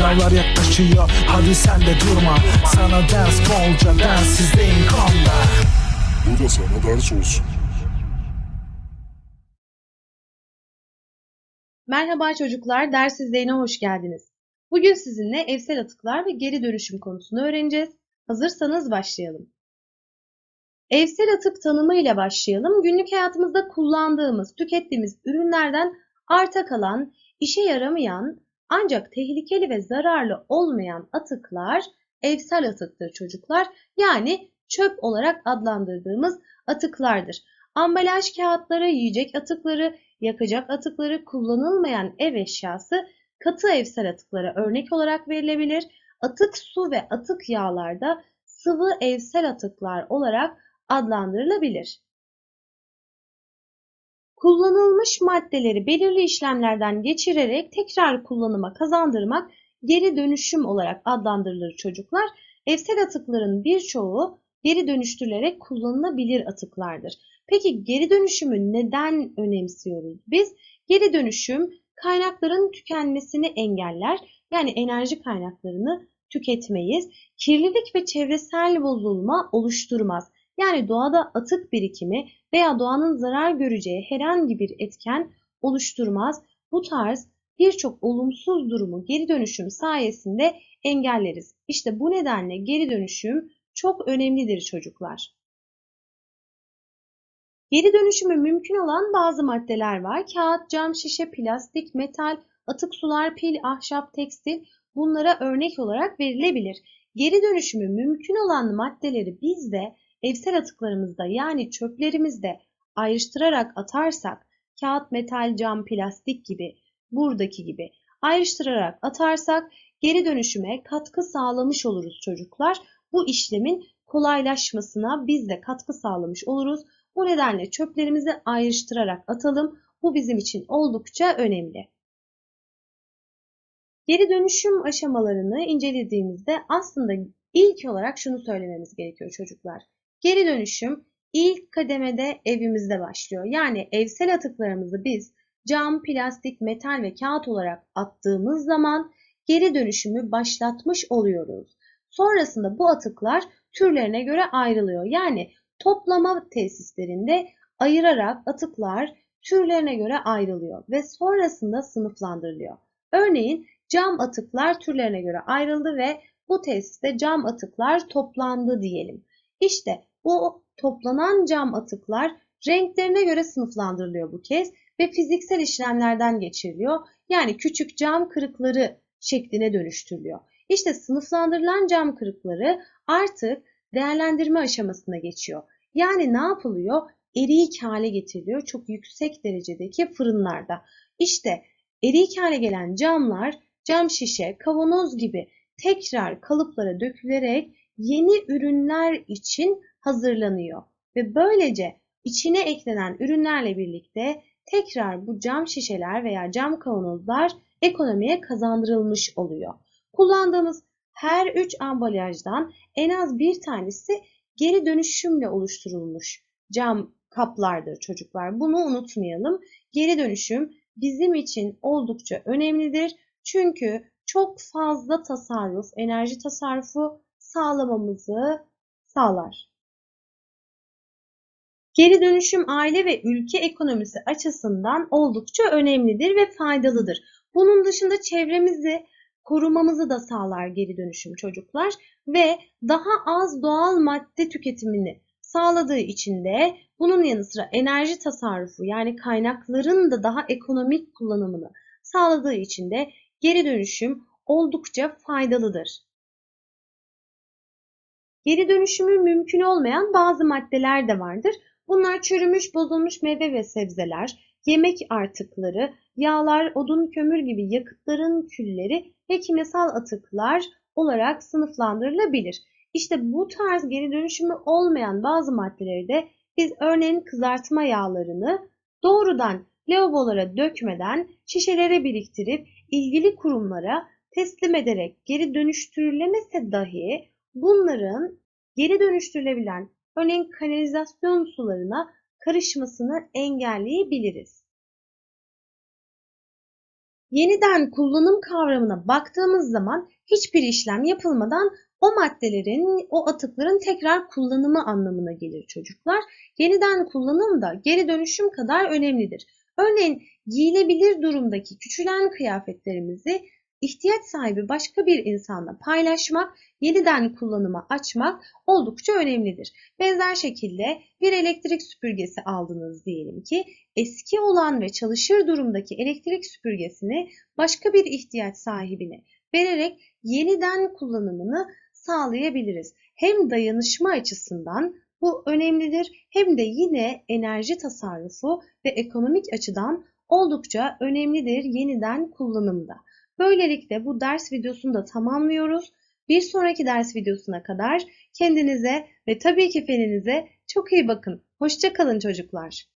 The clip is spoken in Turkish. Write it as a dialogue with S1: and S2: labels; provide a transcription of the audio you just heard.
S1: Sınavlar yaklaşıyor hadi sen de durma Sana ders bolca densizliğin konda
S2: Bu da sana ders olsun.
S3: Merhaba çocuklar, ders izleyine hoş geldiniz. Bugün sizinle evsel atıklar ve geri dönüşüm konusunu öğreneceğiz. Hazırsanız başlayalım. Evsel atık tanımı ile başlayalım. Günlük hayatımızda kullandığımız, tükettiğimiz ürünlerden arta kalan, işe yaramayan ancak tehlikeli ve zararlı olmayan atıklar evsel atıktır çocuklar. Yani çöp olarak adlandırdığımız atıklardır. Ambalaj kağıtları, yiyecek atıkları, yakacak atıkları, kullanılmayan ev eşyası katı evsel atıklara örnek olarak verilebilir. Atık su ve atık yağlarda sıvı evsel atıklar olarak adlandırılabilir. Kullanılmış maddeleri belirli işlemlerden geçirerek tekrar kullanıma kazandırmak geri dönüşüm olarak adlandırılır çocuklar. Evsel atıkların birçoğu geri dönüştürülerek kullanılabilir atıklardır. Peki geri dönüşümü neden önemsiyoruz biz? Geri dönüşüm kaynakların tükenmesini engeller. Yani enerji kaynaklarını tüketmeyiz. Kirlilik ve çevresel bozulma oluşturmaz. Yani doğada atık birikimi veya doğanın zarar göreceği herhangi bir etken oluşturmaz. Bu tarz birçok olumsuz durumu geri dönüşüm sayesinde engelleriz. İşte bu nedenle geri dönüşüm çok önemlidir çocuklar. Geri dönüşümü mümkün olan bazı maddeler var. Kağıt, cam, şişe, plastik, metal, atık sular, pil, ahşap, tekstil bunlara örnek olarak verilebilir. Geri dönüşümü mümkün olan maddeleri biz de evsel atıklarımızda yani çöplerimizde ayrıştırarak atarsak kağıt, metal, cam, plastik gibi buradaki gibi ayrıştırarak atarsak geri dönüşüme katkı sağlamış oluruz çocuklar. Bu işlemin kolaylaşmasına biz de katkı sağlamış oluruz. Bu nedenle çöplerimizi ayrıştırarak atalım. Bu bizim için oldukça önemli. Geri dönüşüm aşamalarını incelediğimizde aslında ilk olarak şunu söylememiz gerekiyor çocuklar. Geri dönüşüm ilk kademede evimizde başlıyor. Yani evsel atıklarımızı biz cam, plastik, metal ve kağıt olarak attığımız zaman geri dönüşümü başlatmış oluyoruz. Sonrasında bu atıklar türlerine göre ayrılıyor. Yani toplama tesislerinde ayırarak atıklar türlerine göre ayrılıyor ve sonrasında sınıflandırılıyor. Örneğin cam atıklar türlerine göre ayrıldı ve bu tesiste cam atıklar toplandı diyelim. İşte bu toplanan cam atıklar renklerine göre sınıflandırılıyor bu kez ve fiziksel işlemlerden geçiriliyor. Yani küçük cam kırıkları şekline dönüştürülüyor. İşte sınıflandırılan cam kırıkları artık değerlendirme aşamasına geçiyor. Yani ne yapılıyor? Eriyik hale getiriliyor çok yüksek derecedeki fırınlarda. İşte eriyik hale gelen camlar cam şişe, kavanoz gibi tekrar kalıplara dökülerek yeni ürünler için hazırlanıyor. Ve böylece içine eklenen ürünlerle birlikte tekrar bu cam şişeler veya cam kavanozlar ekonomiye kazandırılmış oluyor. Kullandığımız her üç ambalajdan en az bir tanesi geri dönüşümle oluşturulmuş cam kaplardır çocuklar. Bunu unutmayalım. Geri dönüşüm bizim için oldukça önemlidir. Çünkü çok fazla tasarruf, enerji tasarrufu sağlamamızı sağlar. Geri dönüşüm aile ve ülke ekonomisi açısından oldukça önemlidir ve faydalıdır. Bunun dışında çevremizi korumamızı da sağlar geri dönüşüm çocuklar ve daha az doğal madde tüketimini sağladığı için de bunun yanı sıra enerji tasarrufu yani kaynakların da daha ekonomik kullanımını sağladığı için de geri dönüşüm oldukça faydalıdır. Geri dönüşümü mümkün olmayan bazı maddeler de vardır. Bunlar çürümüş, bozulmuş meyve ve sebzeler, yemek artıkları, yağlar, odun, kömür gibi yakıtların külleri ve kimyasal atıklar olarak sınıflandırılabilir. İşte bu tarz geri dönüşümü olmayan bazı maddeleri de biz örneğin kızartma yağlarını doğrudan lavabolara dökmeden şişelere biriktirip ilgili kurumlara teslim ederek geri dönüştürülemese dahi bunların geri dönüştürülebilen örneğin kanalizasyon sularına karışmasını engelleyebiliriz. yeniden kullanım kavramına baktığımız zaman hiçbir işlem yapılmadan o maddelerin, o atıkların tekrar kullanımı anlamına gelir çocuklar. Yeniden kullanım da geri dönüşüm kadar önemlidir. Örneğin giyilebilir durumdaki küçülen kıyafetlerimizi ihtiyaç sahibi başka bir insanla paylaşmak, yeniden kullanıma açmak oldukça önemlidir. Benzer şekilde bir elektrik süpürgesi aldınız diyelim ki eski olan ve çalışır durumdaki elektrik süpürgesini başka bir ihtiyaç sahibine vererek yeniden kullanımını sağlayabiliriz. Hem dayanışma açısından bu önemlidir hem de yine enerji tasarrufu ve ekonomik açıdan oldukça önemlidir yeniden kullanımda. Böylelikle bu ders videosunu da tamamlıyoruz. Bir sonraki ders videosuna kadar kendinize ve tabii ki feninize çok iyi bakın. Hoşça kalın çocuklar.